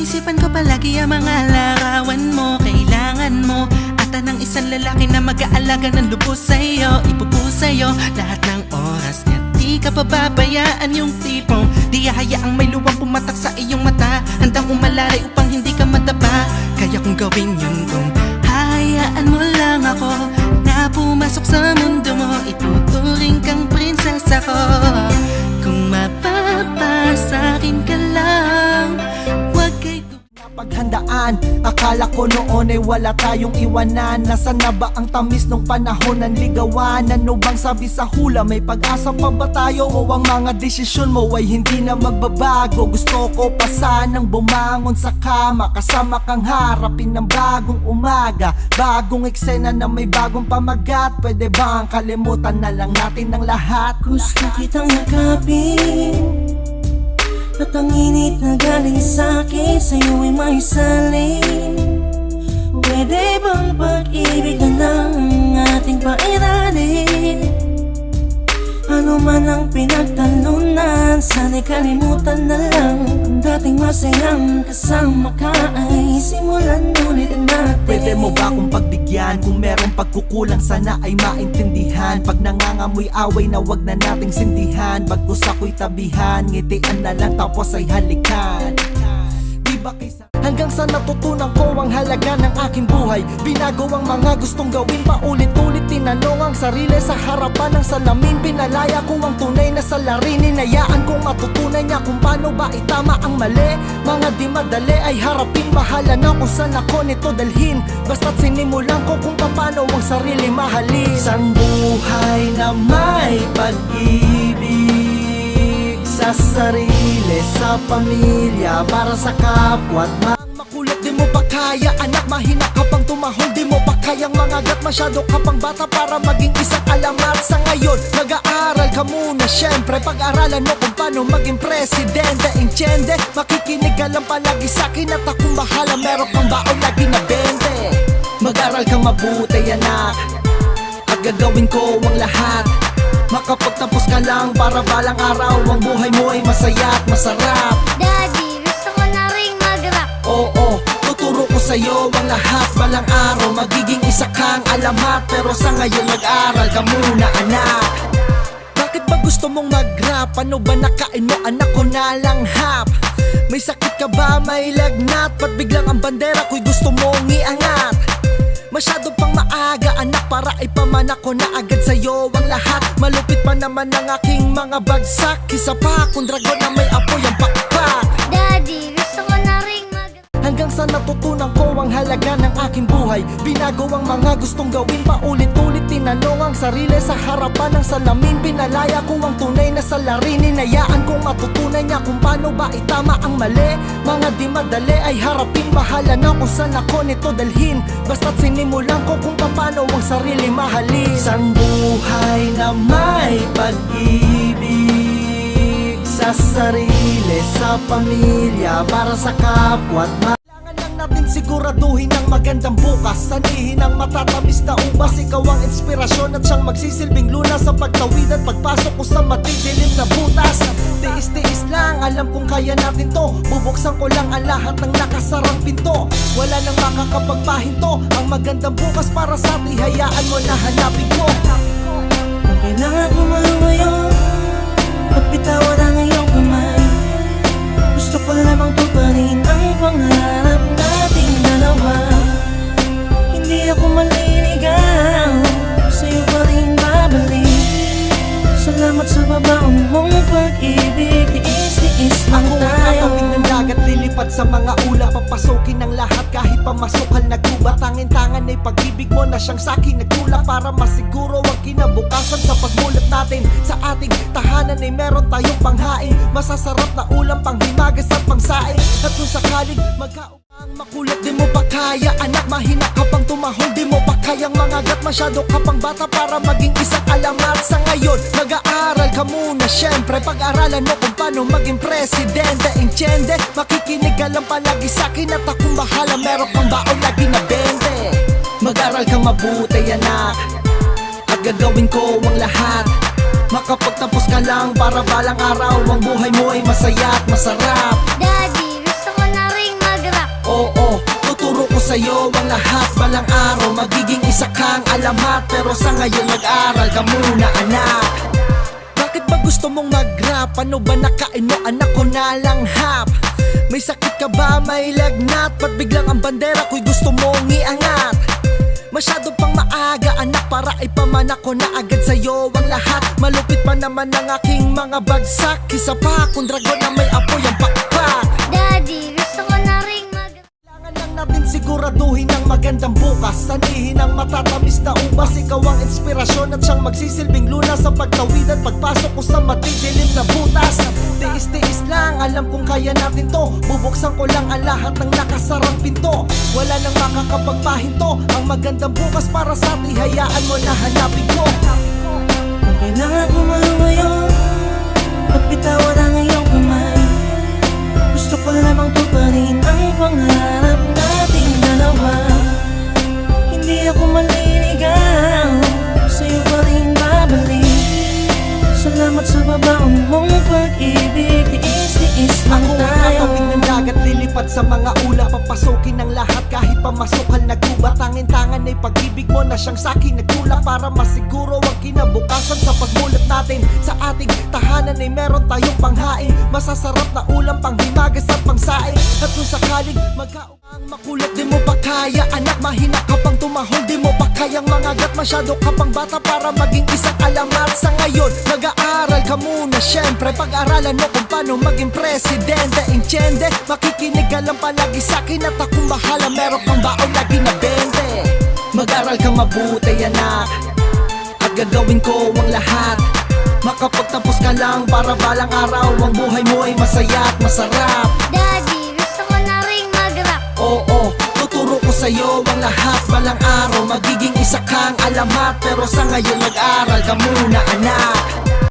Isipan ko palagi ang mga larawan mo Kailangan mo. Ata ng isang lalaki na mag-aalaga ng lubos sa'yo Ipupo sa'yo. Lahat ng oras niya Di ka pababayaan yung tipong Di hayaang may luwang pumatak sa iyong mata. Handang umalalay upang hindi ka madapa Kaya kung gawin yun kung Hayaan mo lang ako Na pumasok sa mundo mo Ituturing kang prinsesa ko. Kung ka lang Huwag kay Paghandaan, akala ko noon ay wala tayong iwanan Nasaan na ba ang tamis nung panahon ng ligawan? Ano bang sabi sa hula? May pag-asa pa ba tayo? O ang mga desisyon mo ay hindi na magbabago? Gusto ko pa sanang bumangon sa kama Kasama kang harapin ng bagong umaga Bagong eksena na may bagong pamagat Pwede bang kalimutan na lang natin ang lahat? Gusto kitang yakapin galing sa'kin Sa'yo ay may salin Pwede bang pag-ibig na lang ang ating pairalin Ano man ang pinagtalunan Sana'y kalimutan na lang. Ang dating masayang kasama ka Ay simulan ulit natin. Pwede mo ba akong pagbigyan? Kung merong pagkukulang sana ay maintindihan. Pag nangangamoy away na wag na nating sindihan. Bagkus ako'y tabihan? Ngitian na lang tapos ay halikan Di ba kaysa Hanggang sa natutunan ko ang halaga ng aking buhay. Binago ang mga gustong gawin paulit-ulit Tinanong ang sarili. Sa harapan ng salamin Pinalaya ko ang tunay na salarin. Inayaan kong matutunan niya kung paano ba itama ang mali. Mga di madali ay harapin Bahala na kung saan ako nito dalhin. Basta't sinimulan ko kung paano ang sarili mahalin. Isang buhay na may pag-ibig sa sarili, sa pamilya, para sa kapwa at ma- Makulit di mo pa kaya, anak. Mahina ka pang tumahol Di mo pa kayang mangagat, masyado ka pang bata para maging isang alamat Sa ngayon, mag-aaral ka muna syempre. Pag-aralan mo kung paano maging presidente. Intiende, makikinig ka lang palagi sa'kin At akong bahala, meron kang baon lagi na bente. Mag-aral kang mabuti anak. At gagawin ko ang lahat Makapagtapos ka lang para balang araw Ang buhay mo ay masaya at masarap Daddy, gusto ko na rin mag-rap Oo, tuturo ko sa'yo ang lahat Balang araw magiging isa kang alamat Pero sa ngayon mag-aral ka muna anak Bakit ba gusto mong mag-rap? Ano ba nakain mo? Anak ko na lang hap May sakit ka ba? May lagnat? Ba't biglang ang bandera ko'y gusto mong iangat? Masyado pang maaga anak para ipaman ako na agad sa'yo ang lahat. Malupit pa naman ang aking mga bagsak. Isa pa kung dragon na may apoy ang pakpak. Daddy, Hanggang sa natutunan ko ang halaga ng aking buhay. Binago ang mga gustong gawin paulit-ulit Tinanong ang sarili. Sa harapan ng salamin Pinalaya ko ang tunay na salarin. Inayaan kong matutunan niya kung paano ba itama ang mali. Mga di madali ay harapin Bahala na kung saan ako nito dalhin. Basta't sinimulan ko kung paano ang sarili mahalin. Isang buhay na may pag-ibig sa sarili, sa pamilya, para sa kapwa siguraduhin ang magandang bukas. Sanihin ang matatamis na ubas. Ikaw ang inspirasyon at siyang magsisilbing luna Sa pagtawid at pagpasok ko sa matidilim na butas. Tiis-tiis lang, alam kong kaya natin to. Bubuksan ko lang ang lahat ng nakasarang pinto. Wala nang makakapagpahinto Ang magandang bukas para sa atin Hayaan mo na hanapin ko. Kung kailangan mo malumayo At bitawan ang iyong kamay. Gusto ko lamang tuparin ang pangarap nating dalawa Hindi ako maliligaw. Sa'yo pa rin babalik. Salamat sa babaong mong pag-ibig. Tiis-tiis lang Ako tayo. nakawin ng dagat Lilipad sa mga ulap Papasukin ang lahat kahit pamasukal na gubat. Tangin-tangan ay pag-ibig mo na siyang sakin nagtulak Para masiguro ang kinabukasan sa pagmulat natin. Sa ating tahanan ay meron tayong panghain. Masasarap na ulam pang himagas at pangsaing At kung sakaling magka ang makulit di mo pa kaya Anak mahina ka pang tumahol. Di mo pa kayang mangagat Masyado ka pang bata para maging isang alamat Sa ngayon mag-aaral ka muna Syempre. Pag-aralan mo kung paano maging presidente. Intiende Makikinig ka lang palagi sa'kin At akong bahala. Meron kang baon lagi na bente Mag-aral kang mabuti anak. At gagawin ko ang lahat. Makapagtapos ka lang para balang araw Ang buhay mo ay masaya at masarap sa'yo ang lahat Balang araw magiging isa kang alamat Pero sa ngayon mag-aral ka muna anak Bakit ba gusto mong mag-rap? Ano ba nakain mo? Anak ko na lang hap May sakit ka ba? May lagnat? Ba't biglang ang bandera ko'y gusto mong iangat? Masyado pang maaga anak para ipaman ako na agad sa'yo ang lahat Malupit pa naman ang aking mga bagsak Isa pa akong dragon na may apoy ang pakpak bukas Sanihin ang matatamis na ubas. Ikaw ang inspirasyon at siyang magsisilbing luna Sa pagtawid at pagpasok ko sa matidilim na butas. Tiis-tiis lang, alam kong kaya natin to. Bubuksan ko lang ang lahat ng nakasarang pinto. Wala nang makakapagpahinto Ang magandang bukas para sa atin Hayaan mo na hanapin ko. Kung kailangan ko malumayo At bitawan ang iyong Tiis-tiis lang Ako ang ng dagat Lilipad sa mga ulap Papasukin ang lahat. Kahit pamasukal na gubat Tangin-tangan ay pag-ibig mo na siyang saking nagtulak Para masiguro ang kinabukasan sa pagmulat natin. Sa ating tahanan ay meron tayong panghain Masasarap na ulam panghimagas at pangsaing At kung sakaling magkaong makulit Di mo pa kaya anak. Mahina ka pang tumahol Di mo pa kayang mangagat masyado ka pang bata Para maging isang alamat sa ngayon Nag-aaral ka muna syempre. Pag-aralan mo kung paano maging presidente. Intiende, makikinig ka lang palagi sa'kin At akong bahala. Meron kang baon lagi na bente. Mag-aral kang mabuti anak. At gagawin ko ang lahat. Makapagtapos ka lang para balang araw Ang buhay mo ay masaya at masarap. Daddy, Oo, tuturo ko sa'yo ang lahat. Balang araw magiging isa kang alamat. Pero sa ngayon mag-aral ka muna anak